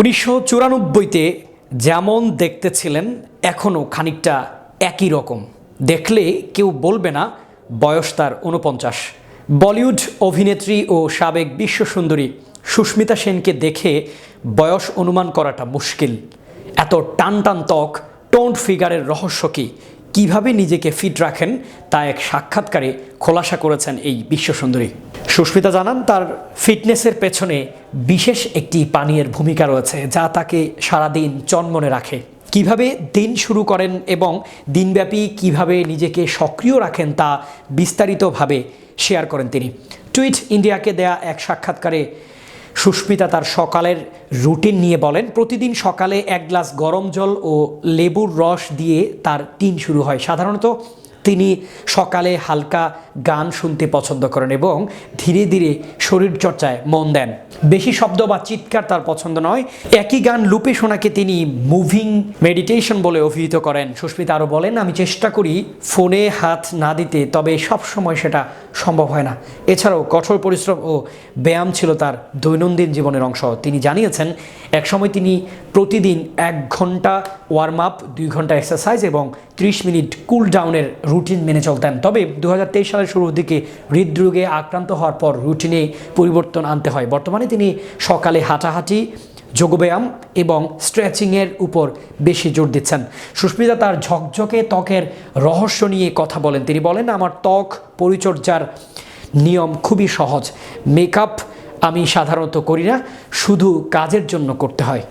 উনিশশো চুরানব্বইতে যেমন দেখতে ছিলেন এখনও খানিকটা একই রকম। দেখলে কেউ বলবে না, বয়স তার উনপঞ্চাশ বলিউড অভিনেত্রী ও সাবেক বিশ্বসুন্দরী সুস্মিতা সেনকে দেখে বয়স অনুমান করাটা মুশকিল। এত টান টান ত্বক, টোন্ড ফিগারের রহস্য কী? কীভাবে নিজেকে ফিট রাখেন, তা এক সাক্ষাৎকারে খোলাসা করেছেন এই বিশ্বসুন্দরী। সুস্মিতা জানান, তার ফিটনেসের পেছনে বিশেষ একটি পানীয়ের ভূমিকা রয়েছে, যা তাকে সারাদিন চনমনে রাখে। কীভাবে দিন শুরু করেন এবং দিনব্যাপী কীভাবে নিজেকে সক্রিয় রাখেন তা বিস্তারিতভাবে শেয়ার করেন তিনি। টুইট ইন্ডিয়াকে দেয়া এক সাক্ষাৎকারে সুস্মিতা তার সকালের রুটিন নিয়ে বলেন, প্রতিদিন সকালে এক গ্লাস গরম জল ও লেবুর রস দিয়ে তার দিন শুরু হয়। সাধারণত তিনি সকালে হালকা গান শুনতে পছন্দ করেন এবং ধীরে ধীরে শরীরচর্চায় মন দেন। বেশি শব্দ বা চিৎকার তার পছন্দ নয়। একই গান লুপে শোনাকে তিনি মুভিং মেডিটেশন বলে অভিহিত করেন। সুস্মিতা আরও বলেন, আমি চেষ্টা করি ফোনে হাত না দিতে, তবে সব সময় সেটা সম্ভব হয় না। এছাড়াও কঠোর পরিশ্রম ও ব্যায়াম ছিল তার দৈনন্দিন জীবনের অংশ। তিনি জানিয়েছেন, একসময় তিনি প্রতিদিন এক ঘণ্টা ওয়ার্ম আপ দুই ঘণ্টা এক্সারসাইজ এবং ত্রিশ মিনিট কুল ডাউনের রুটিন মেনে চলতেন। তবে দু হাজার তেইশ সালের শুরুর দিকে হৃদরোগে আক্রান্ত হওয়ার পর রুটিনে পরিবর্তন আনতে হয়। বর্তমানে তিনি সকালে হাঁটাহাঁটি যোগব্যায়াম এবং স্ট্রেচিংয়ের উপর বেশি জোর দিচ্ছেন। সুস্মিতা তার ঝকঝকে ত্বকের রহস্য নিয়ে কথা বলেন। তিনি বলেন, আমার ত্বক পরিচর্যার নিয়ম খুবই সহজ। মেকআপ আমি সাধারণত করি না, শুধু কাজের জন্য করতে হয়।